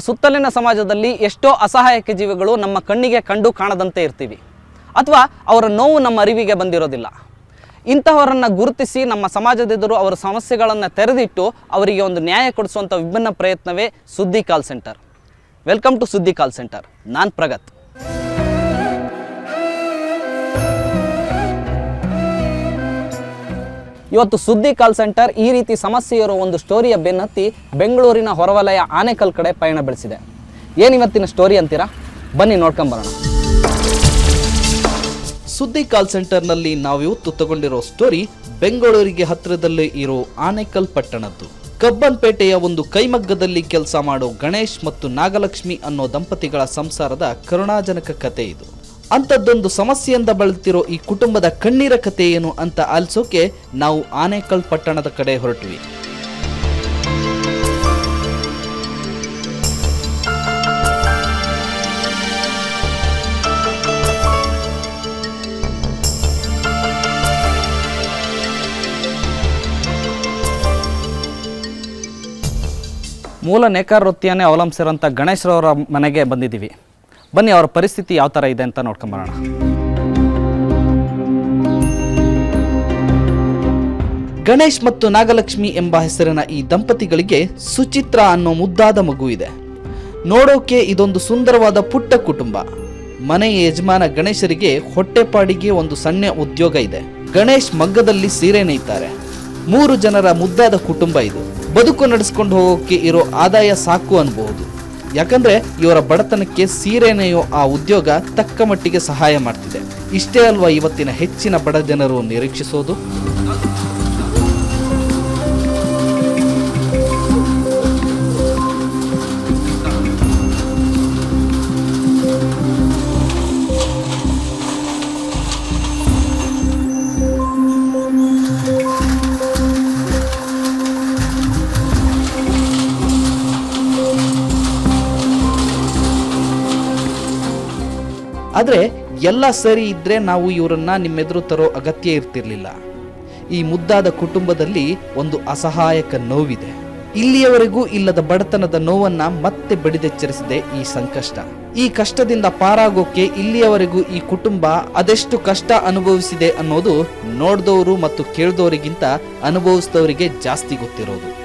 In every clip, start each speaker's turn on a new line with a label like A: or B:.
A: ಸುತ್ತಲಿನ ಸಮಾಜದಲ್ಲಿ ಎಷ್ಟೋ ಅಸಹಾಯಕ ಜೀವಿಗಳು ನಮ್ಮ ಕಣ್ಣಿಗೆ ಕಂಡು ಕಾಣದಂತೆ ಇರ್ತೀವಿ. ಅಥವಾ ಅವರ ನೋವು ನಮ್ಮ ಅರಿವಿಗೆ ಬಂದಿರೋದಿಲ್ಲ. ಇಂತಹವರನ್ನು ಗುರುತಿಸಿ ನಮ್ಮ ಸಮಾಜದೆದುರು ಅವರ ಸಮಸ್ಯೆಗಳನ್ನು ತೆರೆದಿಟ್ಟು ಅವರಿಗೆ ಒಂದು ನ್ಯಾಯ ಕೊಡಿಸುವಂಥ ವಿಭಿನ್ನ ಪ್ರಯತ್ನವೇ ಸುದ್ದಿ ಕಾಲ್ ಸೆಂಟರ್. ವೆಲ್ಕಮ್ ಟು ಸುದ್ದಿ ಕಾಲ್ ಸೆಂಟರ್. ನಾನು ಪ್ರಗತ್. ಇವತ್ತು ಸುದ್ದಿ ಕಾಲ್ ಸೆಂಟರ್ ಈ ರೀತಿ ಸಮಸ್ಯೆ ಇರೋ ಒಂದು ಸ್ಟೋರಿಯ ಬೆನ್ನತ್ತಿ ಬೆಂಗಳೂರಿನ ಹೊರವಲಯ ಆನೆಕಲ್ ಕಡೆ ಪಯಣ ಬೆಳೆಸಿದೆ. ಏನಿವತ್ತಿನ ಸ್ಟೋರಿ ಅಂತೀರಾ? ಬನ್ನಿ ನೋಡ್ಕೊಂಬರೋಣ. ಸುದ್ದಿ ಕಾಲ್ ಸೆಂಟರ್ನಲ್ಲಿ ನಾವಿವತ್ತು ತಗೊಂಡಿರೋ ಸ್ಟೋರಿ ಬೆಂಗಳೂರಿಗೆ ಹತ್ತಿರದಲ್ಲಿ ಇರೋ ಆನೇಕಲ್ ಪಟ್ಟಣದ್ದು. ಕಬ್ಬನ್ಪೇಟೆಯ ಒಂದು ಕೈಮಗ್ಗದಲ್ಲಿ ಕೆಲಸ ಮಾಡೋ ಗಣೇಶ್ ಮತ್ತು ನಾಗಲಕ್ಷ್ಮಿ ಅನ್ನೋ ದಂಪತಿಗಳ ಸಂಸಾರದ ಕರುಣಾಜನಕ ಕತೆ ಇದು. ಅಂಥದ್ದೊಂದು ಸಮಸ್ಯೆಯಿಂದ ಬಳಲ್ತಿರೋ ಈ ಕುಟುಂಬದ ಕಣ್ಣೀರ ಕಥೆ ಏನು ಅಂತ ಆಲಿಸೋಕೆ ನಾವು ಆನೇಕಲ್ ಪಟ್ಟಣದ ಕಡೆ ಹೊರಟ್ವಿ. ಮೂಲ ನೇಕಾರ ವೃತ್ತಿಯನ್ನೇ ಅವಲಂಬಿಸಿರುವಂಥ ಗಣೇಶ್ರವರ ಮನೆಗೆ ಬಂದಿದ್ದೀವಿ. ಬನ್ನಿ, ಅವರ ಪರಿಸ್ಥಿತಿ ಯಾವ ಥರ ಇದೆ ಅಂತ ನೋಡ್ಕೊಂಬರೋಣ ಗಣೇಶ್ ಮತ್ತು ನಾಗಲಕ್ಷ್ಮಿ ಎಂಬ ಹೆಸರಿನ ಈ ದಂಪತಿಗಳಿಗೆ ಸುಚಿತ್ರ ಅನ್ನೋ ಮುದ್ದಾದ ಮಗು ಇದೆ. ನೋಡೋಕೆ ಇದೊಂದು ಸುಂದರವಾದ ಪುಟ್ಟ ಕುಟುಂಬ. ಮನೆಯ ಯಜಮಾನ ಗಣೇಶರಿಗೆ ಹೊಟ್ಟೆಪಾಡಿಗೆ ಒಂದು ಸಣ್ಣ ಉದ್ಯೋಗ ಇದೆ. ಗಣೇಶ್ ಮಗ್ಗದಲ್ಲಿ ಸೀರೆ ನೇಯ್ತಾರೆ. ಮೂರು ಜನರ ಮುದ್ದಾದ ಕುಟುಂಬ ಇದು. ಬದುಕು ನಡೆಸ್ಕೊಂಡು ಹೋಗೋಕೆ ಇರೋ ಆದಾಯ ಸಾಕು ಅನ್ಬಹುದು. ಯಾಕಂದ್ರೆ ಇವರ ಬಡತನಕ್ಕೆ ಸೀರೆನೆಯೋ ಆ ಉದ್ಯೋಗ ತಕ್ಕ ಮಟ್ಟಿಗೆ ಸಹಾಯ ಮಾಡ್ತಿದೆ. ಇಷ್ಟೇ ಅಲ್ವಾ ಇವತ್ತಿನ ಹೆಚ್ಚಿನ ಬಡ ಜನರು ನಿರೀಕ್ಷಿಸೋದು? ಎಲ್ಲ ಸರಿ ಇದ್ದರೆ ನಾವು ಇವರನ್ನ ನಿಮ್ಮೆದುರು ತರೋ ಅಗತ್ಯ ಇರ್ತಿರಲಿಲ್ಲ. ಈ ಮುದ್ದಾದ ಕುಟುಂಬದಲ್ಲಿ ಒಂದು ಅಸಹಾಯಕ ನೋವಿದೆ. ಇಲ್ಲಿಯವರೆಗೂ ಇಲ್ಲದ ಬಡತನದ ನೋವನ್ನ ಮತ್ತೆ ಬಡಿದೆಚ್ಚರಿಸಿದೆ ಈ ಸಂಕಷ್ಟ. ಈ ಕಷ್ಟದಿಂದ ಪಾರಾಗೋಕೆ ಇಲ್ಲಿಯವರೆಗೂ ಈ ಕುಟುಂಬ ಅದೆಷ್ಟು ಕಷ್ಟ ಅನುಭವಿಸಿದೆ ಅನ್ನೋದು ನೋಡಿದವರು ಮತ್ತು ಕೇಳಿದವರಿಗಿಂತ ಅನುಭವಿಸಿದವರಿಗೆ ಜಾಸ್ತಿ ಗೊತ್ತಿರೋದು.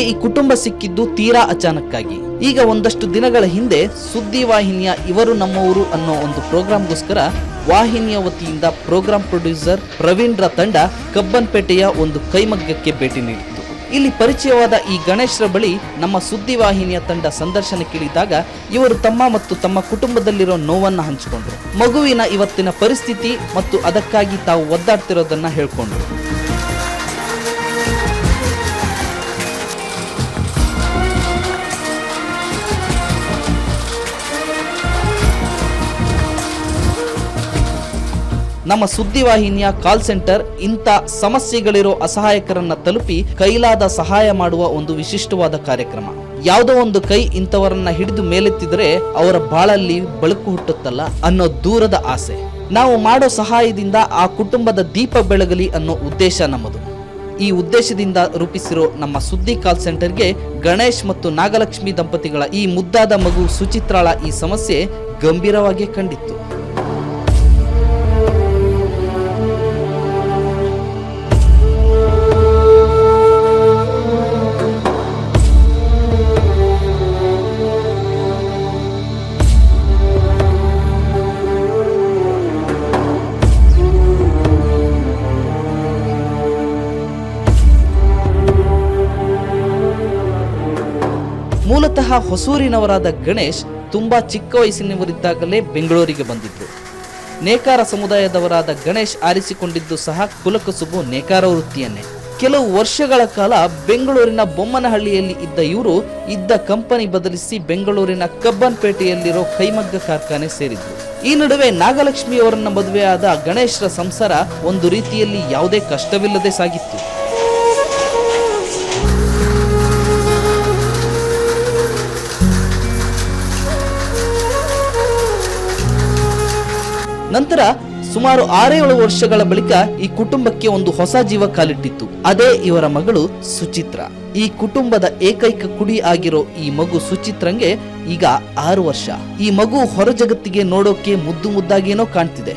A: ಈ ಕುಟುಂಬ ಸಿಕ್ಕಿದ್ದು ತೀರಾ ಅಚಾನಕ್ಕಾಗಿ. ಈಗ ಒಂದಷ್ಟು ದಿನಗಳ ಹಿಂದೆ ಸುದ್ದಿ ವಾಹಿನಿಯ ಇವರು ನಮ್ಮವರು ಅನ್ನೋ ಒಂದು ಪ್ರೋಗ್ರಾಂಗೋಸ್ಕರ ವಾಹಿನಿಯ ವತಿಯಿಂದ ಪ್ರೋಗ್ರಾಂ ಪ್ರೊಡ್ಯೂಸರ್ ಪ್ರವೀಣ್ರ ತಂಡ ಕಬ್ಬನ್ಪೇಟೆಯ ಒಂದು ಕೈಮಗ್ಗಕ್ಕೆ ಭೇಟಿ ನೀಡಿತ್ತು ಇಲ್ಲಿ ಪರಿಚಯವಾದ ಈ ಗಣೇಶ್ರ ಬಳಿ ನಮ್ಮ ಸುದ್ದಿ ವಾಹಿನಿಯ ತಂಡ ಕೇಳಿದಾಗ ಇವರು ತಮ್ಮ ಮತ್ತು ತಮ್ಮ ಕುಟುಂಬದಲ್ಲಿರೋ ನೋವನ್ನ ಹಂಚಿಕೊಂಡ್ರು. ಮಗುವಿನ ಇವತ್ತಿನ ಪರಿಸ್ಥಿತಿ ಮತ್ತು ಅದಕ್ಕಾಗಿ ತಾವು ಒದ್ದಾಡ್ತಿರೋದನ್ನ ಹೇಳ್ಕೊಂಡ್ರು. ನಮ್ಮ ಸುದ್ದಿವಾಹಿನಿಯ ಕಾಲ್ ಸೆಂಟರ್ ಇಂಥ ಸಮಸ್ಯೆಗಳಿರೋ ಅಸಹಾಯಕರನ್ನ ತಲುಪಿ ಕೈಲಾದ ಸಹಾಯ ಮಾಡುವ ಒಂದು ವಿಶಿಷ್ಟವಾದ ಕಾರ್ಯಕ್ರಮ. ಯಾವುದೋ ಒಂದು ಕೈ ಇಂಥವರನ್ನ ಹಿಡಿದು ಮೇಲೆತ್ತಿದರೆ ಅವರ ಬಾಳಲ್ಲಿ ಬೆಳಕು ಹುಟ್ಟುತ್ತಲ್ಲ ಅನ್ನೋ ದೂರದ ಆಸೆ. ನಾವು ಮಾಡೋ ಸಹಾಯದಿಂದ ಆ ಕುಟುಂಬದ ದೀಪ ಬೆಳಗಲಿ ಅನ್ನೋ ಉದ್ದೇಶ ನಮ್ಮದು. ಈ ಉದ್ದೇಶದಿಂದ ರೂಪಿಸಿರೋ ನಮ್ಮ ಸುದ್ದಿ ಕಾಲ್ ಸೆಂಟರ್ಗೆ ಗಣೇಶ್ ಮತ್ತು ನಾಗಲಕ್ಷ್ಮಿ ದಂಪತಿಗಳ ಈ ಮುದ್ದಾದ ಮಗು ಸುಚಿತ್ರಾಳ ಈ ಸಮಸ್ಯೆ ಗಂಭೀರವಾಗಿ ಕಂಡಿತ್ತು. ಹೊಸೂರಿನವರಾದ ಗಣೇಶ್ ತುಂಬಾ ಚಿಕ್ಕ ವಯಸ್ಸಿನವರಿದ್ದಾಗಲೇ ಬೆಂಗಳೂರಿಗೆ ಬಂದಿದ್ರು. ನೇಕಾರ ಸಮುದಾಯದವರಾದ ಗಣೇಶ್ ಆರಿಸಿಕೊಂಡಿದ್ದು ಸಹ ಕುಲಕಸುಬು ನೇಕಾರ ವೃತ್ತಿಯನ್ನೇ. ಕೆಲವು ವರ್ಷಗಳ ಕಾಲ ಬೆಂಗಳೂರಿನ ಬೊಮ್ಮನಹಳ್ಳಿಯಲ್ಲಿ ಇದ್ದ ಇವರು ಇದ್ದ ಕಂಪನಿ ಬದಲಿಸಿ ಬೆಂಗಳೂರಿನ ಕಬ್ಬನ್ಪೇಟೆಯಲ್ಲಿರೋ ಕೈಮಗ್ಗ ಕಾರ್ಖಾನೆ ಸೇರಿದ್ರು. ಈ ನಡುವೆ ನಾಗಲಕ್ಷ್ಮಿಯವರನ್ನ ಮದುವೆಯಾದ ಗಣೇಶ್ರ ಸಂಸಾರ ಒಂದು ರೀತಿಯಲ್ಲಿ ಯಾವುದೇ ಕಷ್ಟವಿಲ್ಲದೆ ಸಾಗಿತ್ತು. ನಂತರ ಸುಮಾರು ಆರೇಳು ವರ್ಷಗಳ ಬಳಿಕ ಈ ಕುಟುಂಬಕ್ಕೆ ಒಂದು ಹೊಸ ಜೀವ ಕಾಲಿಟ್ಟಿತ್ತು. ಅದೇ ಇವರ ಮಗಳು ಸುಚಿತ್ರ. ಈ ಕುಟುಂಬದ ಏಕೈಕ ಕುಡಿ ಆಗಿರೋ ಈ ಮಗು ಸುಚಿತ್ರಂಗೆ ಈಗ ಆರು ವರ್ಷ. ಈ ಮಗು ಹೊರ ಜಗತ್ತಿಗೆ ನೋಡೋಕೆ ಮುದ್ದು ಮುದ್ದಾಗೇನೋ ಕಾಣ್ತಿದೆ.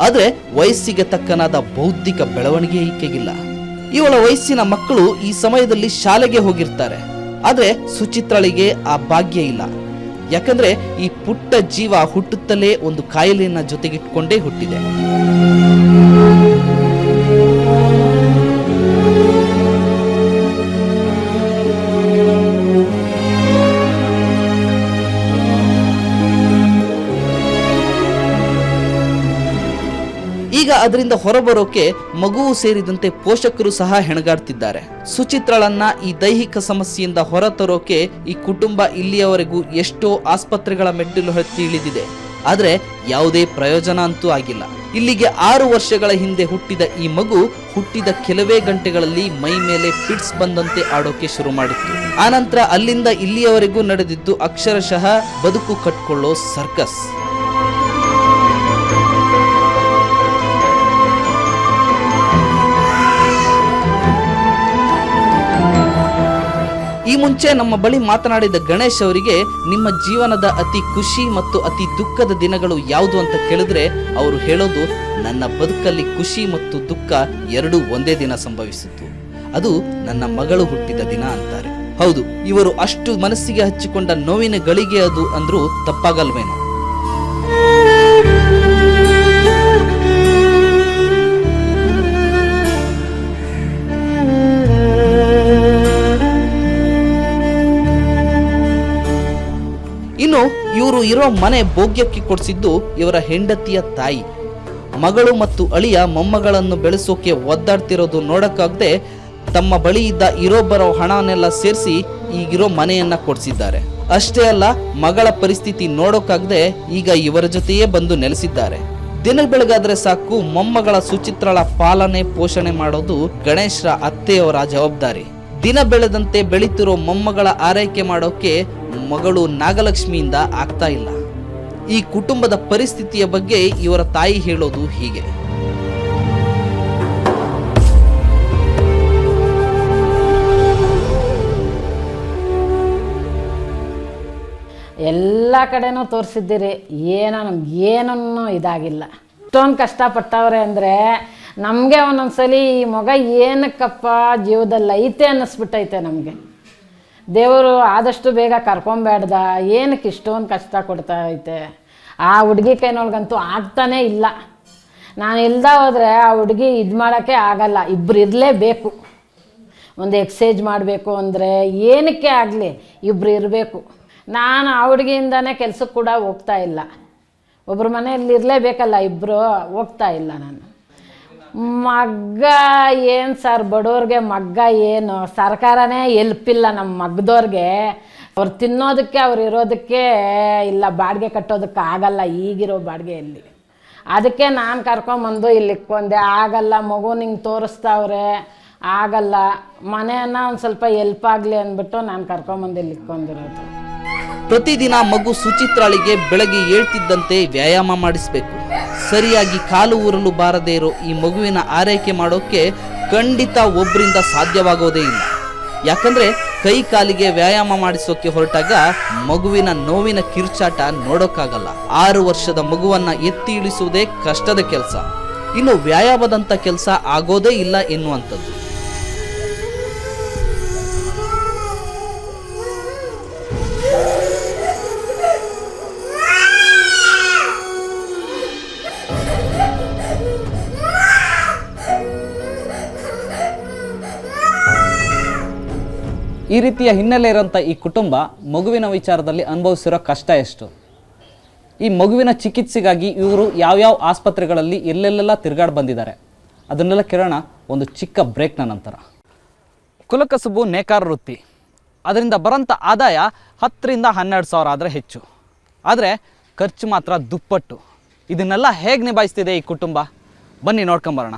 A: ಆದ್ರೆ ವಯಸ್ಸಿಗೆ ತಕ್ಕನಾದ ಬೌದ್ಧಿಕ ಬೆಳವಣಿಗೆ ಈಕೆಗಿಲ್ಲ. ಇವಳ ವಯಸ್ಸಿನ ಮಕ್ಕಳು ಈ ಸಮಯದಲ್ಲಿ ಶಾಲೆಗೆ ಹೋಗಿರ್ತಾರೆ. ಆದ್ರೆ ಸುಚಿತ್ರಳಿಗೆ ಆ ಭಾಗ್ಯ ಇಲ್ಲ. ಯಾಕಂದ್ರೆ ಈ ಪುಟ್ಟ ಜೀವ ಹುಟ್ಟುತ್ತಲೇ ಒಂದು ಕಾಯಿಲೆಯನ್ನ ಜೊತೆಗಿಟ್ಕೊಂಡೇ ಹುಟ್ಟಿದೆ. ಅದರಿಂದ ಹೊರಬರೋಕೆ ಮಗುವು ಸೇರಿದಂತೆ ಪೋಷಕರು ಸಹ ಹೆಣಗಾಡ್ತಿದ್ದಾರೆ. ಸುಚಿತ್ರಳನ್ನ ಈ ದೈಹಿಕ ಸಮಸ್ಯೆಯಿಂದ ಹೊರತರೋಕೆ ಈ ಕುಟುಂಬ ಇಲ್ಲಿಯವರೆಗೂ ಎಷ್ಟೋ ಆಸ್ಪತ್ರೆಗಳ ಮೆಟ್ಟಿಲು ಹತ್ತಿ ಇಳಿದಿದೆ. ಆದ್ರೆ ಯಾವುದೇ ಪ್ರಯೋಜನ ಅಂತೂ ಆಗಿಲ್ಲ. ಇಲ್ಲಿಗೆ ಆರು ವರ್ಷಗಳ ಹಿಂದೆ ಹುಟ್ಟಿದ ಈ ಮಗು ಹುಟ್ಟಿದ ಕೆಲವೇ ಗಂಟೆಗಳಲ್ಲಿ ಮೈ ಮೇಲೆ ಫಿಟ್ಸ್ ಬಂದಂತೆ ಆಡೋಕೆ ಶುರು ಮಾಡಿತ್ತು. ಆನಂತರ ಅಲ್ಲಿಂದ ಇಲ್ಲಿಯವರೆಗೂ ನಡೆದಿದ್ದು ಅಕ್ಷರಶಃ ಬದುಕು ಕಟ್ಕೊಳ್ಳೋ ಸರ್ಕಸ್. ಈ ಮುಂಚೆ ನಮ್ಮ ಬಳಿ ಮಾತನಾಡಿದ ಗಣೇಶ್ ಅವರಿಗೆ ನಿಮ್ಮ ಜೀವನದ ಅತಿ ಖುಷಿ ಮತ್ತು ಅತಿ ದುಃಖದ ದಿನಗಳು ಯಾವುದು ಅಂತ ಕೇಳಿದ್ರೆ ಅವರು ಹೇಳೋದು, ನನ್ನ ಬದುಕಲ್ಲಿ ಖುಷಿ ಮತ್ತು ದುಃಖ ಎರಡೂ ಒಂದೇ ದಿನ ಸಂಭವಿಸಿತು ಅದು ನನ್ನ ಮಗಳು ಹುಟ್ಟಿದ ದಿನ ಅಂತಾರೆ. ಹೌದು, ಇವರು ಅಷ್ಟು ಮನಸ್ಸಿಗೆ ಹಚ್ಚಿಕೊಂಡ ನೋವಿನ ಗಳಿಗೆ ಅದು ಅಂದ್ರೂ ತಪ್ಪಾಗಲ್ವೇನೋ. ಇವರು ಇರೋ ಮನೆ ಭೋಗ್ಯಕ್ಕೆ ಕೊಡಿಸಿದ್ದು ಇವರ ಹೆಂಡತಿಯ ತಾಯಿ. ಮಗಳು ಮತ್ತು ಅಳಿಯ ಮೊಮ್ಮಗಳನ್ನು ಬೆಳೆಸೋಕೆ ಒದ್ದಾಡ್ತಿರೋದು ನೋಡಕ್ಕಾಗದೆ ತಮ್ಮ ಬಳಿ ಇದ್ದ ಇರೋ ಬರೋ ಹಣನೆಲ್ಲ ಸೇರಿಸಿ ಈಗಿರೋ ಮನೆಯನ್ನ ಕೊಡಿಸಿದ್ದಾರೆ. ಅಷ್ಟೇ ಅಲ್ಲ, ಮಗಳ ಪರಿಸ್ಥಿತಿ ನೋಡೋಕ್ಕಾಗದೆ ಈಗ ಇವರ ಜೊತೆಯೇ ಬಂದು ನೆಲೆಸಿದ್ದಾರೆ. ದಿನ ಬೆಳಗಾದ್ರೆ ಸಾಕು, ಮೊಮ್ಮಗಳ ಸುಚಿತ್ರಳ ಪಾಲನೆ ಪೋಷಣೆ ಮಾಡೋದು ಗಣೇಶ್ರ ಅತ್ತೆಯವರ ಜವಾಬ್ದಾರಿ. ದಿನ ಬೆಳೆದಂತೆ ಬೆಳೀತಿರೋ ಮೊಮ್ಮಗಳ ಆರೈಕೆ ಮಾಡೋಕೆ ಮಗಳು ನಾಗಲಕ್ಷ್ಮಿಯಿಂದ ಆಗ್ತಾ ಇಲ್ಲ. ಈ ಕುಟುಂಬದ ಪರಿಸ್ಥಿತಿಯ ಬಗ್ಗೆ ಇವರ ತಾಯಿ ಹೇಳೋದು ಹೀಗೆ.
B: ಎಲ್ಲ ಕಡೆನೂ ತೋರಿಸಿದ್ದೀರಿ. ಏನೋ ನಮ್ಗೆ ಏನನ್ನೂ ಇದಾಗಿಲ್ಲ. ಇಷ್ಟೊಂದು ಕಷ್ಟಪಟ್ಟವ್ರೆ ಅಂದರೆ ನಮಗೆ ಒಂದೊಂದ್ಸಲಿ ಈ ಮಗ ಏನಕ್ಕಪ್ಪ ಜೀವದಲ್ಲಿ ಐತೆ ಅನ್ನಿಸ್ಬಿಟ್ಟೈತೆ ನಮಗೆ. ದೇವರು ಆದಷ್ಟು ಬೇಗ ಕರ್ಕೊಂಬೇಡ್ದ ಏನಕ್ಕೆ ಇಷ್ಟೊಂದು ಕಷ್ಟ ಕೊಡ್ತಾ ಐತೆ? ಆ ಹುಡುಗಿ ಕೈನೊಳಗಂತೂ ಆಗ್ತಾನೇ ಇಲ್ಲ. ನಾನು ಇಲ್ದ ಹೋದರೆ ಆ ಹುಡುಗಿ ಇದು ಮಾಡೋಕ್ಕೆ ಆಗಲ್ಲ ಇಬ್ಬರು ಇರಲೇಬೇಕು. ಒಂದು ಎಕ್ಸೈಜ್ ಮಾಡಬೇಕು ಅಂದರೆ ಏನಕ್ಕೆ ಆಗಲಿ ಇಬ್ಬರು ಇರಬೇಕು. ನಾನು ಆ ಹುಡುಗಿಯಿಂದನೇ ಕೆಲಸಕ್ಕೆ ಕೂಡ ಹೋಗ್ತಾ ಇಲ್ಲ. ಒಬ್ಬರು ಮನೆಯಲ್ಲಿ ಇರಲೇಬೇಕಲ್ಲ ಇಬ್ಬರು ಹೋಗ್ತಾ ಇಲ್ಲ ನಾನು. ಮಗ್ಗ ಏನು ಸರ್ ಬಡವ್ರಿಗೆ ಮಗ್ಗ ಏನು? ಸರ್ಕಾರನೇ ಎಲ್ಪಿಲ್ಲ ನಮ್ಮ ಮಗ್ದವ್ರಿಗೆ ಅವ್ರು ತಿನ್ನೋದಕ್ಕೆ, ಅವ್ರು ಇರೋದಕ್ಕೆ ಇಲ್ಲ, ಬಾಡಿಗೆ ಕಟ್ಟೋದಕ್ಕೆ ಆಗಲ್ಲ ಈಗಿರೋ ಬಾಡಿಗೆಯಲ್ಲಿ. ಅದಕ್ಕೆ ನಾನು ಕರ್ಕೊಂಬಂದು ಇಲ್ಲಿ ಇಕ್ಕೊಂಡೆ ಆಗಲ್ಲ, ಮಗು ನಿಂಗೆ ತೋರಿಸ್ತಾವ್ರೆ, ಆಗಲ್ಲ. ಮನೆಯನ್ನು ಒಂದು ಸ್ವಲ್ಪ ಎಲ್ಪ್ ಆಗಲಿ ಅಂದ್ಬಿಟ್ಟು ನಾನು ಕರ್ಕೊಂಬಂದು ಇಲ್ಲಿ ಇಕ್ಕೊಂಡಿರೋದು
A: ಪ್ರತಿದಿನ ಮಗು ಸುಚಿತ್ರಾಳಿಗೆ ಬೆಳಗ್ಗೆ ಏಳ್ತಿದ್ದಂತೆ ವ್ಯಾಯಾಮ ಮಾಡಿಸಬೇಕು. ಸರಿಯಾಗಿ ಕಾಲು ಊರಲು ಬಾರದೇ ಇರೋ ಈ ಮಗುವಿನ ಆರೈಕೆ ಮಾಡೋಕೆ ಖಂಡಿತ ಒಬ್ಬರಿಂದ ಸಾಧ್ಯವಾಗೋದೇ ಇಲ್ಲ. ಯಾಕಂದ್ರೆ ಕೈ ಕಾಲಿಗೆ ವ್ಯಾಯಾಮ ಮಾಡಿಸೋಕೆ ಹೊರಟಾಗ ಮಗುವಿನ ನೋವಿನ ಕಿರ್ಚಾಟ ನೋಡೋಕ್ಕಾಗಲ್ಲ ಆರು ವರ್ಷದ ಮಗುವನ್ನ ಎತ್ತಿ ಇಳಿಸುವುದೇ ಕಷ್ಟದ ಕೆಲಸ. ಇನ್ನು ವ್ಯಾಯಾಮದಂತ ಕೆಲಸ ಆಗೋದೇ ಇಲ್ಲ ಎನ್ನುವಂಥದ್ದು.
C: ಈ ರೀತಿಯ ಹಿನ್ನೆಲೆ ಇರೋಂಥ ಈ ಕುಟುಂಬ ಮಗುವಿನ ವಿಚಾರದಲ್ಲಿ ಅನುಭವಿಸಿರೋ ಕಷ್ಟ ಎಷ್ಟು? ಈ ಮಗುವಿನ ಚಿಕಿತ್ಸೆಗಾಗಿ ಇವರು ಯಾವ್ಯಾವ ಆಸ್ಪತ್ರೆಗಳಲ್ಲಿ ಎಲ್ಲೆಲ್ಲೆಲ್ಲ ತಿರುಗಾಡಿ ಬಂದಿದ್ದಾರೆ. ಅದನ್ನೆಲ್ಲ ಕೇಳೋಣ ಒಂದು ಚಿಕ್ಕ ಬ್ರೇಕ್ನ ನಂತರ. ಕುಲಕಸುಬು ನೇಕಾರ ವೃತ್ತಿ. ಅದರಿಂದ ಬರೋಂಥ ಆದಾಯ ಹತ್ತರಿಂದ ಹನ್ನೆರಡು ಸಾವಿರ ಆದರೆ ಹೆಚ್ಚು. ಆದರೆ ಖರ್ಚು ಮಾತ್ರ ದುಪ್ಪಟ್ಟು. ಇದನ್ನೆಲ್ಲ ಹೇಗೆ ನಿಭಾಯಿಸ್ತಿದೆ ಈ ಕುಟುಂಬ? ಬನ್ನಿ ನೋಡ್ಕೊಂಬರೋಣ.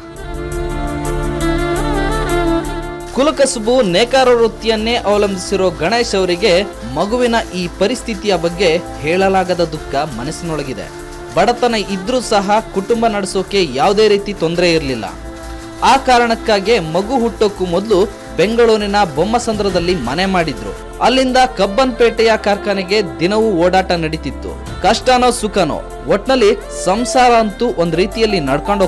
A: ಕುಲಕಸುಬು ನೇಕಾರ ವೃತ್ತಿಯನ್ನೇ ಅವಲಂಬಿಸಿರೋ ಗಣೇಶ್ ಅವರಿಗೆ ಮಗುವಿನ ಈ ಪರಿಸ್ಥಿತಿಯ ಬಗ್ಗೆ ಹೇಳಲಾಗದ ದುಃಖ ಮನಸ್ಸಿನೊಳಗಿದೆ. ಬಡತನ ಇದ್ರೂ ಸಹ ಕುಟುಂಬ ನಡೆಸೋಕೆ ಯಾವುದೇ ರೀತಿ ತೊಂದರೆ ಇರಲಿಲ್ಲ. ಆ ಕಾರಣಕ್ಕಾಗಿ ಮಗು ಹುಟ್ಟೋಕ್ಕೂ ಮೊದಲು ಬೆಂಗಳೂರಿನ ಬೊಮ್ಮಸಂದ್ರದಲ್ಲಿ ಮನೆ ಮಾಡಿದ್ರು. ಅಲ್ಲಿಂದ ಕಬ್ಬನ್ಪೇಟೆಯ ಕಾರ್ಖಾನೆಗೆ ದಿನವೂ ಓಡಾಟ ನಡೀತಿತ್ತು. ಕಷ್ಟನೋ ಸುಖನೋ, ಒಟ್ನಲ್ಲಿ ಸಂಸಾರ ಅಂತೂ ಒಂದು ರೀತಿಯಲ್ಲಿ ನಡ್ಕೊಂಡು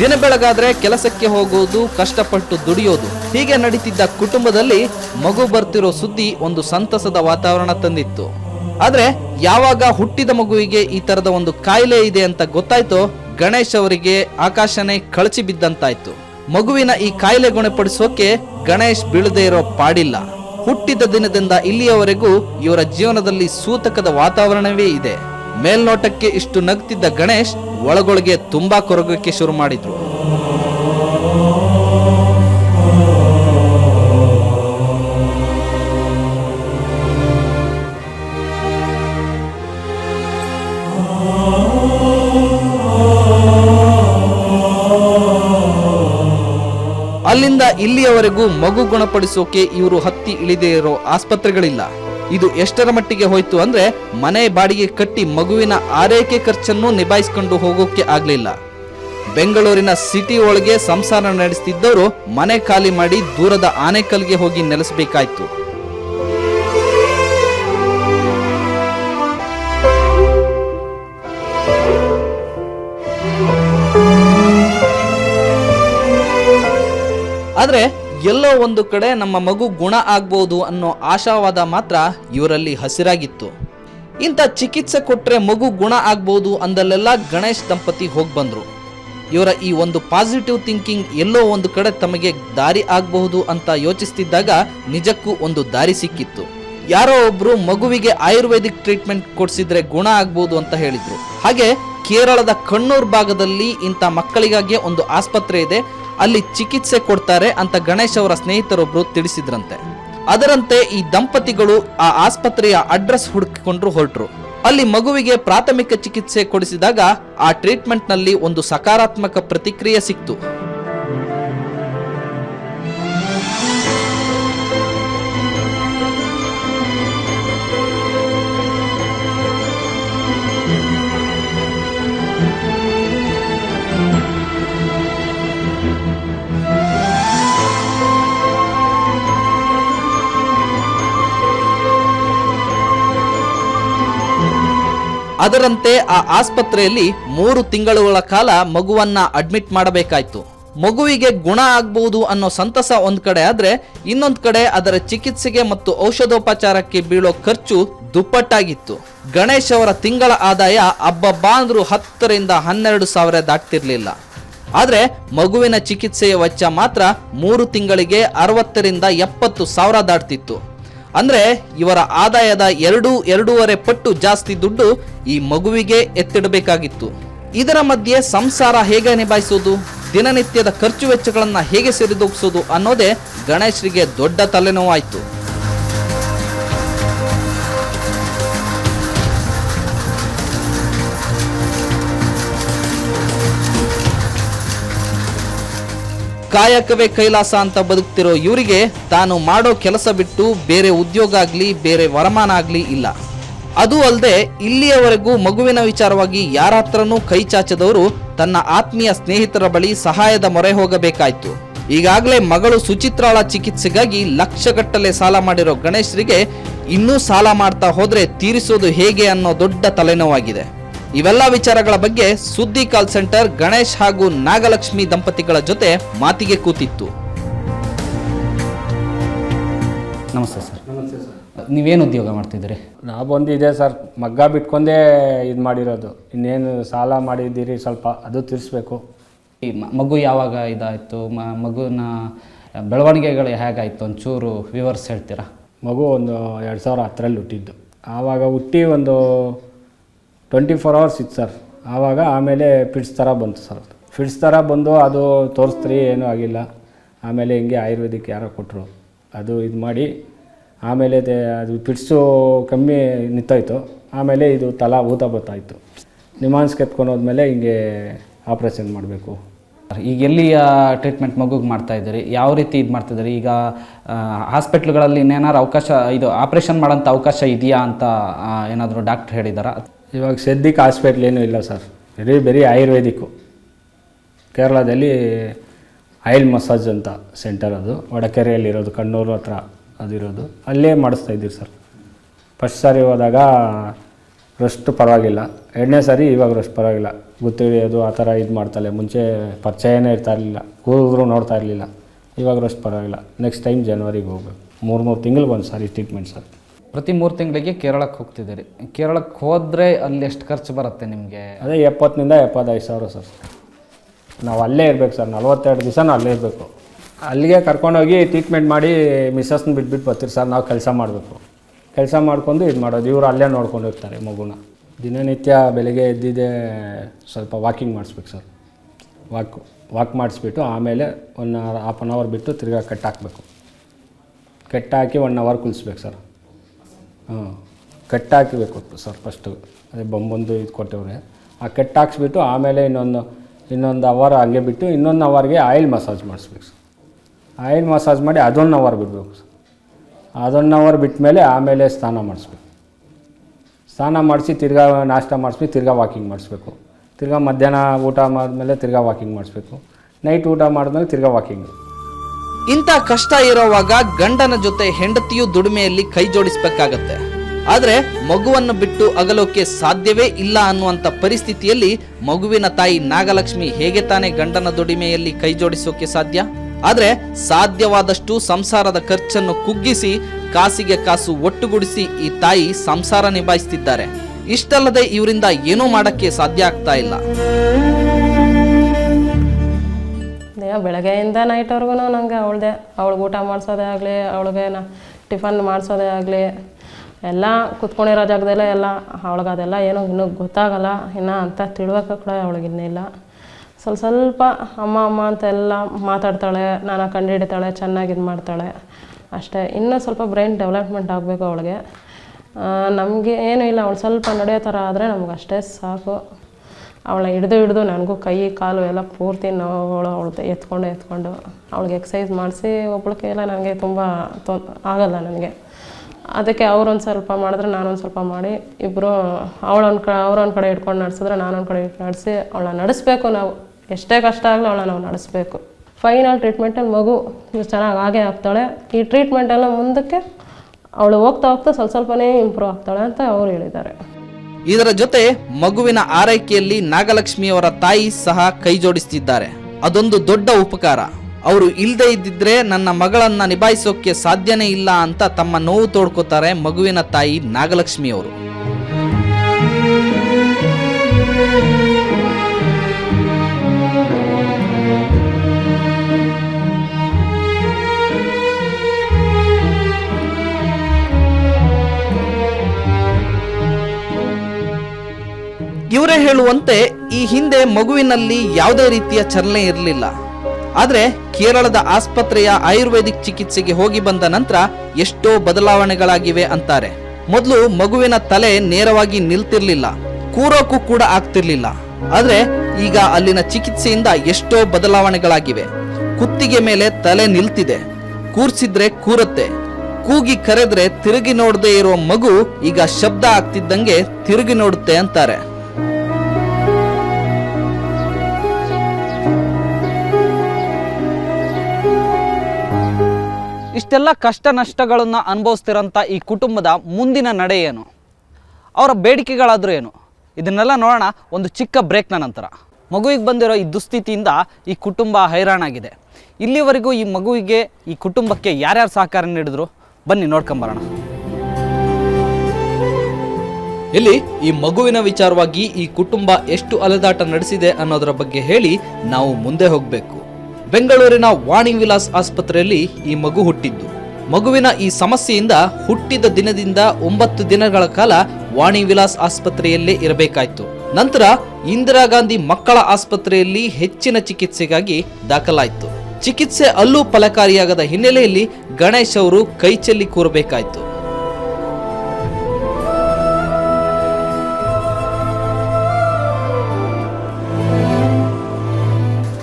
A: ದಿನ ಬೆಳಗಾದ್ರೆ ಕೆಲಸಕ್ಕೆ ಹೋಗೋದು ಕಷ್ಟಪಟ್ಟು ದುಡಿಯೋದು. ಹೀಗೆ ನಡೀತಿದ್ದ ಕುಟುಂಬದಲ್ಲಿ ಮಗು ಬರ್ತಿರೋ ಸುದ್ದಿ ಒಂದು ಸಂತಸದ ವಾತಾವರಣ ತಂದಿತ್ತು. ಆದ್ರೆ ಯಾವಾಗ ಹುಟ್ಟಿದ ಮಗುವಿಗೆ ಈ ತರದ ಒಂದು ಕಾಯಿಲೆ ಇದೆ ಅಂತ ಗೊತ್ತಾಯ್ತೋ, ಗಣೇಶ್ ಅವರಿಗೆ ಆಕಾಶನೇ ಕಳಚಿ ಬಿದ್ದಂತಾಯ್ತು. ಮಗುವಿನ ಈ ಕಾಯಿಲೆ ಗುಣಪಡಿಸೋಕೆ ಗಣೇಶ್ ಬೀಳದೆ ಇರೋ ಪಾಡಿಲ್ಲ. ಹುಟ್ಟಿದ ದಿನದಿಂದ ಇಲ್ಲಿಯವರೆಗೂ ಇವರ ಜೀವನದಲ್ಲಿ ಸೂತಕದ ವಾತಾವರಣವೇ ಇದೆ. ಮೇಲ್ನೋಟಕ್ಕೆ ಇಷ್ಟು ನಗ್ತಿದ್ದ ಗಣೇಶ್ ಒಳಗೊಳಗೆ ತುಂಬಾ ಕೊರಗಕ್ಕೆ ಶುರು ಮಾಡಿದ್ರು. ಅಲ್ಲಿಂದ ಇಲ್ಲಿಯವರೆಗೂ ಮಗು ಗುಣಪಡಿಸೋಕೆ ಇವರು ಹತ್ತಿ ಇಳಿದೇ ಇರೋ ಆಸ್ಪತ್ರೆಗಳಿಲ್ಲ. ಇದು ಎಷ್ಟರ ಮಟ್ಟಿಗೆ ಹೋಯ್ತು ಅಂದ್ರೆ ಮನೆ ಬಾಡಿಗೆ ಕಟ್ಟಿ ಮಗುವಿನ ಆರೈಕೆ ಖರ್ಚನ್ನು ನಿಭಾಯಿಸ್ಕೊಂಡು ಹೋಗೋಕೆ ಆಗ್ಲಿಲ್ಲ. ಬೆಂಗಳೂರಿನ ಸಿಟಿ ಒಳಗೆ ಸಂಸಾರ ನಡೆಸ್ತಿದ್ದವರು ಮನೆ ಖಾಲಿ ಮಾಡಿ ದೂರದ ಆನೆಕಲ್ಗೆ ಹೋಗಿ ನೆಲೆಸಬೇಕಾಯ್ತು. ಆದ್ರೆ ಎಲ್ಲೋ ಒಂದು ಕಡೆ ನಮ್ಮ ಮಗು ಗುಣ ಆಗ್ಬೋದು ಅನ್ನೋ ಆಶಾವಾದ ಮಾತ್ರ ಇವರಲ್ಲಿ ಹಸಿರಾಗಿತ್ತು. ಇಂಥ ಚಿಕಿತ್ಸೆ ಕೊಟ್ಟರೆ ಮಗು ಗುಣ ಆಗ್ಬೋದು ಅಂದಲ್ಲೆಲ್ಲ ಗಣೇಶ್ ದಂಪತಿ ಹೋಗಿ ಬಂದರು. ಇವರ ಈ ಒಂದು ಪಾಸಿಟಿವ್ ಥಿಂಕಿಂಗ್ ಎಲ್ಲೋ ಒಂದು ಕಡೆ ತಮಗೆ ದಾರಿ ಆಗಬಹುದು ಅಂತ ಯೋಚಿಸ್ತಿದ್ದಾಗ ನಿಜಕ್ಕೂ ಒಂದು ದಾರಿ ಸಿಕ್ಕಿತ್ತು. ಯಾರೋ ಒಬ್ರು ಮಗುವಿಗೆ ಆಯುರ್ವೇದಿಕ್ ಟ್ರೀಟ್ಮೆಂಟ್ ಕೊಡಿಸಿದ್ರೆ ಗುಣ ಆಗ್ಬೋದು ಅಂತ ಹೇಳಿದ್ರು. ಹಾಗೆ ಕೇರಳದ ಕಣ್ಣೂರ್ ಭಾಗದಲ್ಲಿ ಇಂಥ ಮಕ್ಕಳಿಗಾಗಿ ಒಂದು ಆಸ್ಪತ್ರೆ ಇದೆ. ಅಲ್ಲಿ ಚಿಕಿತ್ಸೆ ಕೊಡ್ತಾರೆ ಅಂತ ಗಣೇಶ್ ಅವರ ಸ್ನೇಹಿತರೊಬ್ರು ತಿಳಿಸಿದ್ರಂತೆ. ಅದರಂತೆ ಈ ದಂಪತಿಗಳು ಆ ಆಸ್ಪತ್ರೆಯ ಅಡ್ರೆಸ್ ಹುಡುಕಿಕೊಂಡ್ರು ಹೊರಟರು. ಅಲ್ಲಿ ಮಗುವಿಗೆ ಪ್ರಾಥಮಿಕ ಚಿಕಿತ್ಸೆ ಕೊಡಿಸಿದಾಗ ಆ ಟ್ರೀಟ್ಮೆಂಟ್ನಲ್ಲಿ ಒಂದು ಸಕಾರಾತ್ಮಕ ಪ್ರತಿಕ್ರಿಯೆ ಸಿಕ್ತು. ಅದರಂತೆ ಆ ಆಸ್ಪತ್ರೆಯಲ್ಲಿ ಮೂರು ತಿಂಗಳುಗಳ ಕಾಲ ಮಗುವನ್ನ ಅಡ್ಮಿಟ್ ಮಾಡಬೇಕಾಯ್ತು. ಮಗುವಿಗೆ ಗುಣ ಆಗಬಹುದು ಅನ್ನೋ ಸಂತಸ ಒಂದ್ ಕಡೆ ಆದ್ರೆ, ಇನ್ನೊಂದ್ ಕಡೆ ಅದರ ಚಿಕಿತ್ಸೆಗೆ ಮತ್ತು ಔಷಧೋಪಚಾರಕ್ಕೆ ಬೀಳೋ ಖರ್ಚು ದುಪ್ಪಟ್ಟಾಗಿತ್ತು. ಗಣೇಶ್ ಅವರ ತಿಂಗಳ ಆದಾಯ ಅಬ್ಬಬ್ಬಾ ಅಂದ್ರೂ ಹತ್ತರಿಂದ ಹನ್ನೆರಡು ಸಾವಿರ ದಾಟ್ತಿರ್ಲಿಲ್ಲ. ಆದ್ರೆ ಮಗುವಿನ ಚಿಕಿತ್ಸೆಯ ವೆಚ್ಚ ಮಾತ್ರ ಮೂರು ತಿಂಗಳಿಗೆ ಅರವತ್ತರಿಂದ ಎಪ್ಪತ್ತು ಸಾವಿರ ದಾಟ್ತಿತ್ತು. ಅಂದ್ರೆ ಇವರ ಆದಾಯದ ಎರಡು, ಎರಡೂವರೆ ಪಟ್ಟು ಜಾಸ್ತಿ ದುಡ್ಡು ಈ ಮಗುವಿಗೆ ಎತ್ತಿಡಬೇಕಾಗಿತ್ತು. ಇದರ ಮಧ್ಯೆ ಸಂಸಾರ ಹೇಗೆ ನಿಭಾಯಿಸೋದು, ದಿನನಿತ್ಯದ ಖರ್ಚು ವೆಚ್ಚಗಳನ್ನ ಹೇಗೆ ಸರಿದೂಗಿಸೋದು ಅನ್ನೋದೇ ಗಣೇಶ್ರಿಗೆ ದೊಡ್ಡ ತಲೆನೋವಾಯ್ತು. ಕಾಯಕವೇ ಕೈಲಾಸ ಅಂತ ಬದುಕ್ತಿರೋ ಇವರಿಗೆ ತಾನು ಮಾಡೋ ಕೆಲಸ ಬಿಟ್ಟು ಬೇರೆ ಉದ್ಯೋಗ ಆಗಲಿ, ಬೇರೆ ವರಮಾನ ಆಗಲಿ ಇಲ್ಲ. ಅದು ಅಲ್ಲದೆ ಇಲ್ಲಿಯವರೆಗೂ ಮಗುವಿನ ವಿಚಾರವಾಗಿ ಯಾರ ಹತ್ರನೂ ಕೈ ಚಾಚದವರು ತನ್ನ ಆತ್ಮೀಯ ಸ್ನೇಹಿತರ ಬಳಿ ಸಹಾಯದ ಮೊರೆ ಹೋಗಬೇಕಾಯ್ತು. ಈಗಾಗಲೇ ಮಗಳು ಸುಚಿತ್ರಾಳ ಚಿಕಿತ್ಸೆಗಾಗಿ ಲಕ್ಷಗಟ್ಟಲೆ ಸಾಲ ಮಾಡಿರೋ ಗಣೇಶ್ರಿಗೆ ಇನ್ನೂ ಸಾಲ ಮಾಡ್ತಾ ಹೋದ್ರೆ ತೀರಿಸೋದು ಹೇಗೆ ಅನ್ನೋ ದೊಡ್ಡ ತಲೆನೋವಾಗಿದೆ. ಇವೆಲ್ಲ ವಿಚಾರಗಳ ಬಗ್ಗೆ ಸುದ್ದಿ ಕಾಲ್ ಸೆಂಟರ್ ಗಣೇಶ್ ಹಾಗೂ ನಾಗಲಕ್ಷ್ಮಿ ದಂಪತಿಗಳ ಜೊತೆ ಮಾತಿಗೆ ಕೂತಿತ್ತು.
C: ನಮಸ್ತೆ ಸರ್. ನೀವೇನು ಉದ್ಯೋಗ ಮಾಡ್ತಿದ್ದೀರಿ?
D: ನಾವು ಬಂದಿದೆ ಇದೆ ಸರ್ ಮಗ್ಗ ಬಿಟ್ಕೊಂಡೇ ಇದು ಮಾಡಿರೋದು. ಇನ್ನೇನು ಸಾಲ ಮಾಡಿದ್ದೀರಿ ಸ್ವಲ್ಪ ಅದು ತೀರಿಸ್ಬೇಕು.
C: ಈ ಮ- ಮಗು ಯಾವಾಗ ಇದಾಯಿತು? ಮ ಮಗುನ ಬೆಳವಣಿಗೆಗಳು ಹೇಗಾಯಿತು? ಒಂಚೂರು ವಿವರ್ಸ್ ಹೇಳ್ತೀರಾ?
D: ಮಗು ಒಂದು ಎರಡು ಸಾವಿರ ಹತ್ತರಲ್ಲಿ ಹುಟ್ಟಿದ್ದು. ಆವಾಗ ಹುಟ್ಟಿ ಒಂದು ಟ್ವೆಂಟಿ ಫೋರ್ ಅವರ್ಸ್ ಇತ್ತು ಸರ್. ಆವಾಗ ಆಮೇಲೆ ಫಿಟ್ಸ್ ಥರ ಬಂತು ಸರ್ ಫಿಟ್ಸ್ ಥರ ಬಂದು ಅದು ತೋರಿಸ್ತ್ರಿ, ಏನೂ ಆಗಿಲ್ಲ. ಆಮೇಲೆ ಹಿಂಗೆ ಆಯುರ್ವೇದಿಕ್ ಯಾರೋ ಕೊಟ್ಟರು ಅದು ಇದು ಮಾಡಿ, ಆಮೇಲೆ ಅದು ಫಿಡ್ಸು ಕಮ್ಮಿ ನಿಂತೋಯ್ತು. ಆಮೇಲೆ ಇದು ತಲಾ ಊತ ಬತ್ತಾಯಿತು. ನಿಮಾನ್ಸ್ ಕೆತ್ಕೊಂಡು ಹೋದ್ಮೇಲೆ ಹಿಂಗೆ ಆಪ್ರೇಷನ್ ಮಾಡಬೇಕು.
C: ಈಗ ಎಲ್ಲಿಯ ಟ್ರೀಟ್ಮೆಂಟ್ ಮಗುಗೆ ಮಾಡ್ತಾ ಇದ್ದೀರಿ? ಯಾವ ರೀತಿ ಇದು ಮಾಡ್ತಿದ್ದೀರಿ? ಈಗ ಹಾಸ್ಪಿಟ್ಲ್ಗಳಲ್ಲಿ ಇನ್ನೇನಾದ್ರು ಅವಕಾಶ, ಇದು ಆಪ್ರೇಷನ್ ಮಾಡೋಂಥ ಅವಕಾಶ ಇದೆಯಾ ಅಂತ ಏನಾದರೂ ಡಾಕ್ಟ್ರ್ ಹೇಳಿದಾರಾ?
D: ಇವಾಗ ಸದ್ಯಕ್ಕೆ ಹಾಸ್ಪಿಟ್ಲ್ ಏನೂ ಇಲ್ಲ ಸರ್ ಬರೀ ಬರೀ ಆಯುರ್ವೇದಿಕ್ಕು. ಕೇರಳದಲ್ಲಿ ಆಯಿಲ್ ಮಸಾಜ್ ಅಂತ ಸೆಂಟರ್ ಅದು. ವಡಕೆರೆಯಲ್ಲಿರೋದು ಕಣ್ಣೂರು ಹತ್ರ ಅದಿರೋದು ಅಲ್ಲೇ ಮಾಡಿಸ್ತಾ ಇದ್ದೀವಿ ಸರ್ ಫಸ್ಟ್ ಸಾರಿ ಹೋದಾಗ ರಷ್ಟು ಪರವಾಗಿಲ್ಲ. ಎರಡನೇ ಸಾರಿ ಇವಾಗ ರಷ್ಟು ಪರವಾಗಿಲ್ಲ. ಗೊತ್ತಿಳಿಯೋದು ಆ ಥರ ಇದು ಮಾಡ್ತಾಳೆ. ಮುಂಚೆ ಪರಿಚಯನೇ ಇರ್ತಾ ಇರಲಿಲ್ಲ. ಕೂಡಿದ್ರು ನೋಡ್ತಾ ಇರಲಿಲ್ಲ. ಇವಾಗ ರಷ್ಟು ಪರವಾಗಿಲ್ಲ. ನೆಕ್ಸ್ಟ್ ಟೈಮ್ ಜನ್ವರಿಗೆ ಹೋಗ್ಬೇಕು. ಮೂರು ಮೂರು ತಿಂಗಳಿಗೆ ಒಂದು ಸಾರಿ ಟ್ರೀಟ್ಮೆಂಟ್ ಸರ್
C: ಪ್ರತಿ ಮೂರು ತಿಂಗಳಿಗೆ ಕೇರಳಕ್ಕೆ ಹೋಗ್ತಿದ್ದೀರಿ. ಕೇರಳಕ್ಕೆ ಹೋದರೆ ಅಲ್ಲಿ ಎಷ್ಟು ಖರ್ಚು ಬರುತ್ತೆ ನಿಮಗೆ?
D: ಅದೇ ಎಪ್ಪತ್ತರಿಂದ ಎಪ್ಪತ್ತೈದು ಸಾವಿರ ಸರ್. ನಾವು ಅಲ್ಲೇ ಇರಬೇಕು ಸರ್, ನಲವತ್ತೆರಡು ದಿವಸ ಅಲ್ಲೇ ಇರಬೇಕು. ಅಲ್ಲಿಗೆ ಕರ್ಕೊಂಡೋಗಿ ಟ್ರೀಟ್ಮೆಂಟ್ ಮಾಡಿ ಮಿಸ್ಸಸ್ನ ಬಿಟ್ಬಿಟ್ಟು ಬರ್ತೀರಿ ಸರ್, ನಾವು ಕೆಲಸ ಮಾಡಬೇಕು. ಕೆಲಸ ಮಾಡ್ಕೊಂಡು ಇದು ಮಾಡೋದು, ಇವರು ಅಲ್ಲೇ ನೋಡ್ಕೊಂಡು ಹೋಗ್ತಾರೆ ಮಗುನ. ದಿನನಿತ್ಯ ಬೆಳಿಗ್ಗೆ ಎದ್ದಿದ್ದೆ ಸ್ವಲ್ಪ ವಾಕಿಂಗ್ ಮಾಡಿಸ್ಬೇಕು ಸರ್. ವಾಕ್ ವಾಕ್ ಮಾಡಿಸ್ಬಿಟ್ಟು ಆಮೇಲೆ one hour half an hour ಬಿಟ್ಟು ತಿರ್ಗಾ ಕಟ್ ಹಾಕಬೇಕು ಕಟ್ ಹಾಕಿ ಒನ್ ಅವರ್ ಕುಲಿಸ್ಬೇಕು ಸರ್. ಹಾಂ ಕಟ್ ಹಾಕಬೇಕು ಸರ್ ಫಸ್ಟು ಅದೇ ಬೊಂಬೊಂದು ಇದು ಕೊಟ್ಟವ್ರೆ. ಆ ಕಟ್ ಹಾಕ್ಸ್ಬಿಟ್ಟು ಆಮೇಲೆ ಇನ್ನೊಂದು ಇನ್ನೊಂದು ಅವರ್ ಹಂಗೆ ಬಿಟ್ಟು ಇನ್ನೊಂದು ಅವರ್ಗೆ ಆಯಿಲ್ ಮಸಾಜ್ ಮಾಡಿಸ್ಬೇಕು ಸರ್. ಆಯಿಲ್ ಮಸಾಜ್ ಮಾಡಿ ಅದೊಂದು ಅವರ್ ಬಿಡಬೇಕು ಸರ್. ಅದೊಂದು ಅವರ್ ಬಿಟ್ಟ ಮೇಲೆ ಆಮೇಲೆ ಸ್ನಾನ ಮಾಡಿಸ್ಬೇಕು. ಸ್ನಾನ ಮಾಡಿಸಿ ತಿರ್ಗಾ ನಾಷ್ಟ ಮಾಡಿಸ್ಬಿಟ್ಟು ತಿರ್ಗಾ ವಾಕಿಂಗ್ ಮಾಡಿಸ್ಬೇಕು. ತಿರ್ಗಾ ಮಧ್ಯಾಹ್ನ ಊಟ ಮಾಡಿದ್ಮೇಲೆ ತಿರ್ಗಾ ವಾಕಿಂಗ್ ಮಾಡಿಸ್ಬೇಕು. ನೈಟ್ ಊಟ ಮಾಡಿದ್ಮೇಲೆ ತಿರ್ಗಾ ವಾಕಿಂಗ್
A: ಇಂಥ ಕಷ್ಟ ಇರೋವಾಗ ಗಂಡನ ಜೊತೆ ಹೆಂಡತಿಯು ದುಡಿಮೆಯಲ್ಲಿ ಕೈ ಜೋಡಿಸಬೇಕಾಗತ್ತೆ. ಆದರೆ ಮಗುವನ್ನು ಬಿಟ್ಟು ಅಗಲೋಕೆ ಸಾಧ್ಯವೇ ಇಲ್ಲ ಅನ್ನುವಂತ ಪರಿಸ್ಥಿತಿಯಲ್ಲಿ ಮಗುವಿನ ತಾಯಿ ನಾಗಲಕ್ಷ್ಮಿ ಹೇಗೆ ತಾನೇ ಗಂಡನ ದುಡಿಮೆಯಲ್ಲಿ ಕೈ ಜೋಡಿಸೋಕೆ ಸಾಧ್ಯ? ಆದರೆ ಸಾಧ್ಯವಾದಷ್ಟು ಸಂಸಾರದ ಖರ್ಚನ್ನು ಕುಗ್ಗಿಸಿ, ಕಾಸಿಗೆ ಕಾಸು ಒಟ್ಟುಗೂಡಿಸಿ ಈ ತಾಯಿ ಸಂಸಾರ ನಿಭಾಯಿಸ್ತಿದ್ದಾರೆ. ಇಷ್ಟಲ್ಲದೆ ಇವರಿಂದ ಏನೂ ಮಾಡಕ್ಕೆ ಸಾಧ್ಯ ಆಗ್ತಾ ಇಲ್ಲ.
E: ಬೆಳಗ್ಗೆಯಿಂದ ನೈಟ್ವರೆಗೂ ನನಗೆ ಅವಳದೇ, ಅವಳಿಗೆ ಊಟ ಮಾಡಿಸೋದೇ ಆಗಲಿ, ಅವಳಿಗೆ ನಾ ಟಿಫನ್ ಮಾಡಿಸೋದೇ ಆಗಲಿ, ಎಲ್ಲ ಕುತ್ಕೊಂಡಿರೋ ಜಾಗದಲ್ಲೇ ಎಲ್ಲ, ಅವಳಿಗೆ ಅದೆಲ್ಲ ಏನೋ ಇನ್ನೂ ಗೊತ್ತಾಗಲ್ಲ, ಇನ್ನು ಅಂತ ತಿಳುವಕ್ಕೆ ಕೂಡ ಅವಳಿಗೆ ಇಲ್ಲ. ಸ್ವಲ್ಪ ಸ್ವಲ್ಪ ಅಮ್ಮ ಅಮ್ಮ ಅಂತ ಎಲ್ಲ ಮಾತಾಡ್ತಾಳೆ, ನಾನು ಕಂಡು ಹಿಡಿತಾಳೆ, ಚೆನ್ನಾಗಿ ಇದು ಮಾಡ್ತಾಳೆ. ಅಷ್ಟೇ, ಇನ್ನೂ ಸ್ವಲ್ಪ ಬ್ರೈನ್ ಡೆವಲಪ್ಮೆಂಟ್ ಆಗಬೇಕು ಅವಳಿಗೆ. ನಮಗೆ ಏನೂ ಇಲ್ಲ, ಅವಳು ಸ್ವಲ್ಪ ನಡೆಯೋ ಥರ ಆದರೆ ನಮ್ಗೆ ಅಷ್ಟೇ ಸಾಕು. ಅವಳ ಹಿಡ್ದು ಹಿಡ್ದು ನನಗೂ ಕೈ, ಕಾಲು ಎಲ್ಲ ಪೂರ್ತಿ ನೋವುಗಳು ಅವಳು ಎತ್ಕೊಂಡು ಎತ್ಕೊಂಡು ಅವಳಿಗೆ ಎಕ್ಸಸೈಸ್ ಮಾಡಿಸಿ ಒಬ್ಬಳಿಗೆ ಎಲ್ಲ ನನಗೆ ತುಂಬ ಆಗಲ್ಲ ನನಗೆ. ಅದಕ್ಕೆ ಅವ್ರೊಂದು ಸ್ವಲ್ಪ ಮಾಡಿದ್ರೆ ನಾನೊಂದು ಸ್ವಲ್ಪ ಮಾಡಿ ಇಬ್ಬರು ಅವಳೊಂದು ಕ ಅವ್ರೊಂದು ಕಡೆ ಇಟ್ಕೊಂಡು ನಡೆಸಿದ್ರೆ ನಾನೊಂದು ಕಡೆ ನಡೆಸಿ ಅವಳನ್ನ ನಡೆಸಬೇಕು ನಾವು. ಎಷ್ಟೇ ಕಷ್ಟ ಆಗಲಿ ಅವಳನ್ನ ನಾವು ನಡೆಸ್ಬೇಕು. ಫೈನಲ್ ಟ್ರೀಟ್ಮೆಂಟಲ್ಲಿ ಮಗು ಚೆನ್ನಾಗಿ ಆಗೇ ಆಗ್ತಾಳೆ. ಈ ಟ್ರೀಟ್ಮೆಂಟೆಲ್ಲ ಮುಂದಕ್ಕೆ ಅವಳು ಹೋಗ್ತಾ ಹೋಗ್ತಾ ಸ್ವಲ್ಪ ಸ್ವಲ್ಪನೇ ಇಂಪ್ರೂವ್ ಆಗ್ತಾಳೆ ಅಂತ ಅವ್ರು ಹೇಳಿದ್ದಾರೆ.
A: ಇದರ ಜೊತೆ ಮಗುವಿನ ಆರೈಕೆಯಲ್ಲಿ ನಾಗಲಕ್ಷ್ಮಿಯವರ ತಾಯಿ ಸಹ ಕೈ ಜೋಡಿಸ್ತಿದ್ದಾರೆ ಅದೊಂದು ದೊಡ್ಡ ಉಪಕಾರ. ಅವರು ಇಲ್ಲದೆ ಇದ್ದಿದ್ರೆ ನನ್ನ ಮಗಳನ್ನ ನಿಭಾಯಿಸೋಕೆ ಸಾಧ್ಯನೇ ಇಲ್ಲ ಅಂತ ತಮ್ಮ ನೋವು ತೋಡ್ಕೋತಾರೆ ಮಗುವಿನ ತಾಯಿ ನಾಗಲಕ್ಷ್ಮಿಯವರು. ಹೇಳುವಂತೆ ಈ ಹಿಂದೆ ಮಗುವಿನಲ್ಲಿ ಯಾವುದೇ ರೀತಿಯ ಚಲನೆ ಇರಲಿಲ್ಲ. ಆದರೆ ಕೇರಳದ ಆಸ್ಪತ್ರೆಯ ಆಯುರ್ವೇದಿಕ್ ಚಿಕಿತ್ಸೆಗೆ ಹೋಗಿ ಬಂದ ನಂತರ ಎಷ್ಟೋ ಬದಲಾವಣೆಗಳಾಗಿವೆ ಅಂತಾರೆ. ಮೊದಲು ಮಗುವಿನ ತಲೆ ನೇರವಾಗಿ ನಿಲ್ತಿರ್ಲಿಲ್ಲ ಕೂರೋಕ್ಕೂ ಕೂಡ ಆಗ್ತಿರ್ಲಿಲ್ಲ. ಆದರೆ ಈಗ ಅಲ್ಲಿನ ಚಿಕಿತ್ಸೆಯಿಂದ ಎಷ್ಟೋ ಬದಲಾವಣೆಗಳಾಗಿವೆ. ಕುತ್ತಿಗೆ ಮೇಲೆ ತಲೆ ನಿಲ್ತಿದೆ, ಕೂರ್ಸಿದ್ರೆ ಕೂರತ್ತೆ, ಕೂಗಿ ಕರೆದ್ರೆ ತಿರುಗಿ ನೋಡದೆ ಇರೋ ಮಗು ಈಗ ಶಬ್ದ ಆಗ್ತಿದ್ದಂಗೆ ತಿರುಗಿ ನೋಡುತ್ತೆ ಅಂತಾರೆ.
C: ಇಷ್ಟೆಲ್ಲ ಕಷ್ಟ ನಷ್ಟಗಳನ್ನು ಅನುಭವಿಸ್ತಿರೋಂಥ ಈ ಕುಟುಂಬದ ಮುಂದಿನ ನಡೆ ಏನು? ಅವರ ಬೇಡಿಕೆಗಳಾದರೂ ಏನು? ಇದನ್ನೆಲ್ಲ ನೋಡೋಣ ಒಂದು ಚಿಕ್ಕ ಬ್ರೇಕ್ನ ನಂತರ. ಮಗುವಿಗೆ ಬಂದಿರೋ ಈ ದುಸ್ಥಿತಿಯಿಂದ ಈ ಕುಟುಂಬ ಹೈರಾಣಾಗಿದೆ. ಇಲ್ಲಿವರೆಗೂ ಈ ಮಗುವಿಗೆ ಈ ಕುಟುಂಬಕ್ಕೆ ಯಾರ್ಯಾರು ಸಹಕಾರ ನೀಡಿದ್ರು? ಬನ್ನಿ ನೋಡ್ಕೊಂಬರೋಣ
A: ಇಲ್ಲಿ ಈ ಮಗುವಿನ ವಿಚಾರವಾಗಿ ಈ ಕುಟುಂಬ ಎಷ್ಟು ಅಲೆದಾಟ ನಡೆಸಿದೆ ಅನ್ನೋದರ ಬಗ್ಗೆ ಹೇಳಿ ನಾವು ಮುಂದೆ ಹೋಗಬೇಕು. ಬೆಂಗಳೂರಿನ ವಾಣಿ ವಿಲಾಸ್ ಆಸ್ಪತ್ರೆಯಲ್ಲಿ ಈ ಮಗು ಹುಟ್ಟಿದ್ದು. ಮಗುವಿನ ಈ ಸಮಸ್ಯೆಯಿಂದ ಹುಟ್ಟಿದ ದಿನದಿಂದ ಒಂಬತ್ತು ದಿನಗಳ ಕಾಲ ವಾಣಿ ವಿಲಾಸ್ ಆಸ್ಪತ್ರೆಯಲ್ಲೇ ಇರಬೇಕಾಯ್ತು. ನಂತರ ಇಂದಿರಾ ಗಾಂಧಿ ಮಕ್ಕಳ ಆಸ್ಪತ್ರೆಯಲ್ಲಿ ಹೆಚ್ಚಿನ ಚಿಕಿತ್ಸೆಗಾಗಿ ದಾಖಲಾಯಿತು. ಚಿಕಿತ್ಸೆ ಅಲ್ಲೂ ಫಲಕಾರಿಯಾಗದ ಹಿನ್ನೆಲೆಯಲ್ಲಿ ಗಣೇಶ್ ಅವರು ಕೈಚೆಲ್ಲಿ ಕೂರಬೇಕಾಯ್ತು.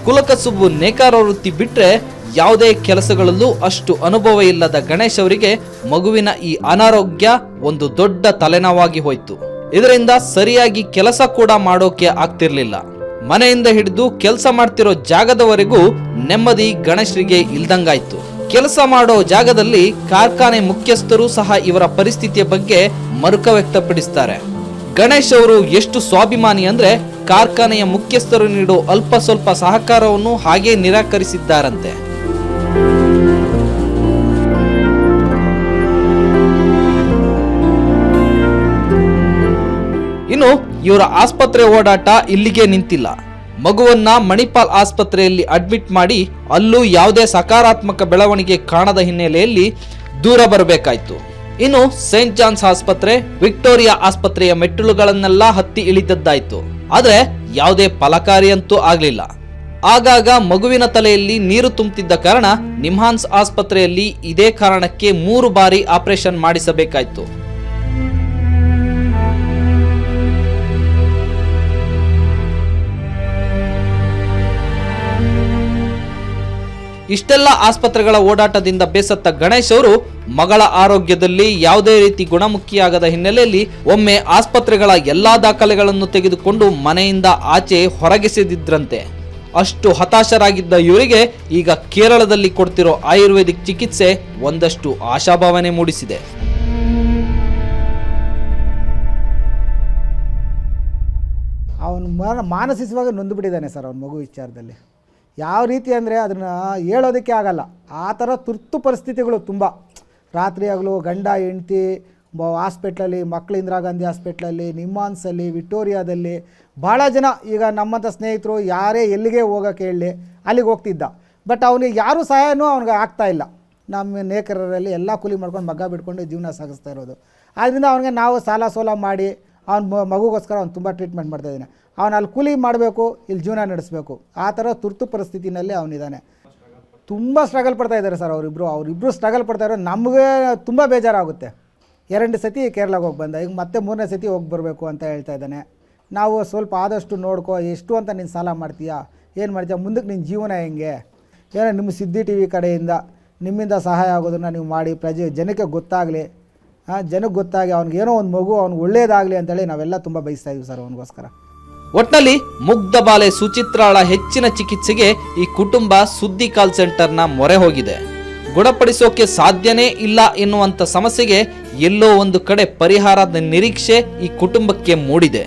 A: ಕುಲಕಸುಬು ನೇಕಾರ ವೃತ್ತಿ ಬಿಟ್ಟರೆ ಯಾವುದೇ ಕೆಲಸಗಳಲ್ಲೂ ಅಷ್ಟು ಅನುಭವ ಇಲ್ಲದ ಗಣೇಶ್ ಅವರಿಗೆ ಮಗುವಿನ ಈ ಅನಾರೋಗ್ಯ ಒಂದು ದೊಡ್ಡ ತಲೆನೋವಾಗಿ ಹೋಯ್ತು. ಇದರಿಂದ ಸರಿಯಾಗಿ ಕೆಲಸ ಕೂಡ ಮಾಡೋಕೆ ಆಗ್ತಿರ್ಲಿಲ್ಲ. ಮನೆಯಿಂದ ಹಿಡಿದು ಕೆಲಸ ಮಾಡ್ತಿರೋ ಜಾಗದವರೆಗೂ ನೆಮ್ಮದಿ ಗಣೇಶ್ರಿಗೆ ಇಲ್ದಂಗಾಯ್ತು. ಕೆಲಸ ಮಾಡೋ ಜಾಗದಲ್ಲಿ ಕಾರ್ಖಾನೆ ಮುಖ್ಯಸ್ಥರು ಸಹ ಇವರ ಪರಿಸ್ಥಿತಿಯ ಬಗ್ಗೆ ಮರುಕ ವ್ಯಕ್ತಪಡಿಸ್ತಾರೆ. ಗಣೇಶ್ ಅವರು ಎಷ್ಟು ಸ್ವಾಭಿಮಾನಿ ಅಂದ್ರೆ ಕಾರ್ಖಾನೆಯ ಮುಖ್ಯಸ್ಥರು ನೀಡೋ ಅಲ್ಪ ಸ್ವಲ್ಪ ಸಹಕಾರವನ್ನು ಹಾಗೇ ನಿರಾಕರಿಸಿದ್ದಾರಂತೆ. ಇನ್ನು ಇವರ ಆಸ್ಪತ್ರೆ ಓಡಾಟ ಇಲ್ಲಿಗೆ ನಿಂತಿಲ್ಲ. ಮಗುವನ್ನ ಮಣಿಪಾಲ್ ಆಸ್ಪತ್ರೆಯಲ್ಲಿ ಅಡ್ಮಿಟ್ ಮಾಡಿ ಅಲ್ಲೂ ಯಾವುದೇ ಸಕಾರಾತ್ಮಕ ಬೆಳವಣಿಗೆ ಕಾಣದ ಹಿನ್ನೆಲೆಯಲ್ಲಿ ದೂರ ಬರಬೇಕಾಯ್ತು. ಇನ್ನು ಸೇಂಟ್ ಜಾನ್ಸ್ ಆಸ್ಪತ್ರೆ ವಿಕ್ಟೋರಿಯಾ ಆಸ್ಪತ್ರೆಯ ಮೆಟ್ಟಿಲುಗಳನ್ನೆಲ್ಲ ಹತ್ತಿ ಇಳಿದದ್ದಾಯ್ತು. ಆದ್ರೆ ಯಾವುದೇ ಫಲಕಾರಿಯಂತೂ ಆಗಲಿಲ್ಲ. ಆಗಾಗ ಮಗುವಿನ ತಲೆಯಲ್ಲಿ ನೀರು ತುಂಬುತ್ತಿದ್ದ ಕಾರಣ ನಿಮ್ಹಾನ್ಸ್ ಆಸ್ಪತ್ರೆಯಲ್ಲಿ ಇದೇ ಕಾರಣಕ್ಕೆ ಮೂರು ಬಾರಿ ಆಪರೇಷನ್ ಮಾಡಿಸಬೇಕಾಯ್ತು. ಇಷ್ಟೆಲ್ಲ ಆಸ್ಪತ್ರೆಗಳ ಓಡಾಟದಿಂದ ಬೇಸತ್ತ ಗಣೇಶ್ ಅವರು ಮಗಳ ಆರೋಗ್ಯದಲ್ಲಿ ಯಾವುದೇ ರೀತಿ ಗುಣಮುಖಿಯಾಗದ ಹಿನ್ನೆಲೆಯಲ್ಲಿ ಒಮ್ಮೆ ಆಸ್ಪತ್ರೆಗಳ ಎಲ್ಲಾ ದಾಖಲೆಗಳನ್ನು ತೆಗೆದುಕೊಂಡು ಮನೆಯಿಂದ ಆಚೆ ಹೊರಗೆಸೆದಿದ್ರಂತೆ ಅಷ್ಟು ಹತಾಶರಾಗಿದ್ದ ಇವರಿಗೆ ಈಗ ಕೇರಳದಲ್ಲಿ ಕೊಡ್ತಿರೋ ಆಯುರ್ವೇದಿಕ್ ಚಿಕಿತ್ಸೆ ಒಂದಷ್ಟು ಆಶಾಭಾವನೆ ಮೂಡಿಸಿದೆ.
F: ಅವನು ಮಾನ ಮಾನಸಿಕವಾಗಿ ನೊಂದುಬಿಟ್ಟಿದ್ದಾನೆ ಸರ್ ಅವನ ಮಗು ವಿಚಾರದಲ್ಲಿ. ಯಾವ ರೀತಿ ಅಂದರೆ ಅದನ್ನು ಹೇಳೋದಕ್ಕೆ ಆಗಲ್ಲ. ಆ ಥರ ತುರ್ತು ಪರಿಸ್ಥಿತಿಗಳು ತುಂಬ. ರಾತ್ರಿ ಆಗಲು ಗಂಡ, ಹೆಂಡ್ತಿ ಹಾಸ್ಪಿಟ್ಲಲ್ಲಿ ಮಕ್ಕಳು ಇಂದಿರಾ ಗಾಂಧಿ ಹಾಸ್ಪಿಟ್ಲಲ್ಲಿ ನಿಮ್ಮಾನ್ಸಲ್ಲಿ ವಿಕ್ಟೋರಿಯಾದಲ್ಲಿ ಭಾಳ ಜನ ಈಗ ನಮ್ಮಂಥ ಸ್ನೇಹಿತರು ಯಾರೇ ಎಲ್ಲಿಗೆ ಹೋಗೋಕೆ ಹೇಳಿ ಅಲ್ಲಿಗೆ ಹೋಗ್ತಿದ್ದ. ಬಟ್ ಅವನಿಗೆ ಯಾರೂ ಸಹಾಯನೂ ಅವ್ನಿಗೆ ಆಗ್ತಾ ಇಲ್ಲ. ನಮ್ಮ ನೇಕರರಲ್ಲಿ ಎಲ್ಲ ಕೂಲಿ ಮಾಡ್ಕೊಂಡು ಮಗ್ಗ ಬಿಟ್ಕೊಂಡು ಜೀವನ ಸಾಗಿಸ್ತಾ ಇರೋದು. ಆದ್ದರಿಂದ ಅವನಿಗೆ ನಾವು ಸಾಲ ಸೋಲ ಮಾಡಿ ಅವ್ನ ಮಗುಗೋಸ್ಕರ ಅವ್ನು ತುಂಬ ಟ್ರೀಟ್ಮೆಂಟ್ ಮಾಡ್ತಾ ಇದ್ದಾನೆ. ಅವನು ಅಲ್ಲಿ ಕೂಲಿ ಮಾಡಬೇಕು, ಇಲ್ಲಿ ಜೀವನ ನಡೆಸಬೇಕು. ಆ ಥರ ತುರ್ತು ಪರಿಸ್ಥಿತಿನಲ್ಲಿ ಅವನಿದ್ದಾನೆ ತುಂಬ ಸ್ಟ್ರಗಲ್ ಪಡ್ತಾ ಇದ್ದಾರೆ ಸರ್ ಅವರಿಬ್ಬರು ಅವರಿಬ್ಬರು ಸ್ಟ್ರಗಲ್ ಪಡ್ತಾ ಇರೋ ನಮಗೆ ತುಂಬ ಬೇಜಾರಾಗುತ್ತೆ. ಎರಡು ಸತಿ ಕೇರಳಗೆ ಹೋಗಿ ಬಂದ. ಈಗ ಮತ್ತೆ ಮೂರನೇ ಸತಿ ಹೋಗಿ ಬರಬೇಕು ಅಂತ ಹೇಳ್ತಾ ಇದ್ದಾನೆ. ನಾವು ಸ್ವಲ್ಪ ಆದಷ್ಟು ನೋಡ್ಕೋ, ಎಷ್ಟು ಅಂತ ನೀನು ಸಾಲ ಮಾಡ್ತೀಯಾ? ಏನು ಮಾಡ್ತೀಯ? ಮುಂದಕ್ಕೆ ನಿನ್ನ ಜೀವನ ಹೆಂಗೆ? ಏನೋ, ನಿಮ್ಮ ಸಿದ್ಧಿ ಟಿ ವಿ ಕಡೆಯಿಂದ ನಿಮ್ಮಿಂದ ಸಹಾಯ ಆಗೋದನ್ನು ನೀವು ಮಾಡಿ, ಪ್ರಜೆ, ಜನಕ್ಕೆ ಗೊತ್ತಾಗಲಿ. ಜನಕ್ಕೆ ಗೊತ್ತಾಗಿ ಅವ್ನಿಗೆ ಏನೋ ಒಂದು ಮಗು, ಅವ್ನಿಗೆ ಒಳ್ಳೇದಾಗಲಿ ಅಂತೇಳಿ ನಾವೆಲ್ಲ ತುಂಬ ಬಯಸ್ತಾ ಸರ್ ಅವನಿಗೋಸ್ಕರ.
A: ಒಟ್ನಲ್ಲಿ ಮುಗ್ಧ ಬಾಲೆ ಸುಚಿತ್ರಾಳ ಹೆಚ್ಚಿನ ಚಿಕಿತ್ಸೆಗೆ ಈ ಕುಟುಂಬ ಸುದ್ದಿ ಕಾಲ್ ಸೆಂಟರ್ನ ಮೊರೆ ಹೋಗಿದೆ. ಗುಣಪಡಿಸೋಕೆ ಸಾಧ್ಯನೇ ಇಲ್ಲ ಎನ್ನುವಂಥ ಸಮಸ್ಯೆಗೆ ಎಲ್ಲೋ ಒಂದು ಕಡೆ ಪರಿಹಾರದ ನಿರೀಕ್ಷೆ ಈ ಕುಟುಂಬಕ್ಕೆ ಮೂಡಿದೆ.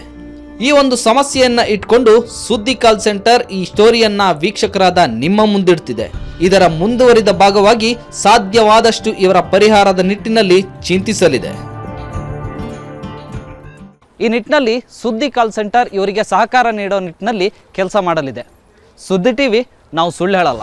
A: ಈ ಒಂದು ಸಮಸ್ಯೆಯನ್ನು ಇಟ್ಕೊಂಡು ಸುದ್ದಿ ಕಾಲ್ ಸೆಂಟರ್ ಈ ಸ್ಟೋರಿಯನ್ನ ವೀಕ್ಷಕರಾದ ನಿಮ್ಮ ಮುಂದಿಡ್ತಿದೆ. ಇದರ ಮುಂದುವರಿದ ಭಾಗವಾಗಿ ಸಾಧ್ಯವಾದಷ್ಟು ಇವರ ಪರಿಹಾರದ ನಿಟ್ಟಿನಲ್ಲಿ ಚಿಂತಿಸಲಿದೆ.
C: ಈ ನಿಟ್ಟಿನಲ್ಲಿ ಸುದ್ದಿ ಕಾಲ್ ಸೆಂಟರ್ ಇವರಿಗೆ ಸಹಕಾರ ನೀಡೋ ನಿಟ್ಟಿನಲ್ಲಿ ಕೆಲಸ ಮಾಡಲಿದೆ. ಸುದ್ದಿ ಟಿವಿ, ನಾವು ಸುಳ್ಳು ಹೇಳಲ್ಲ.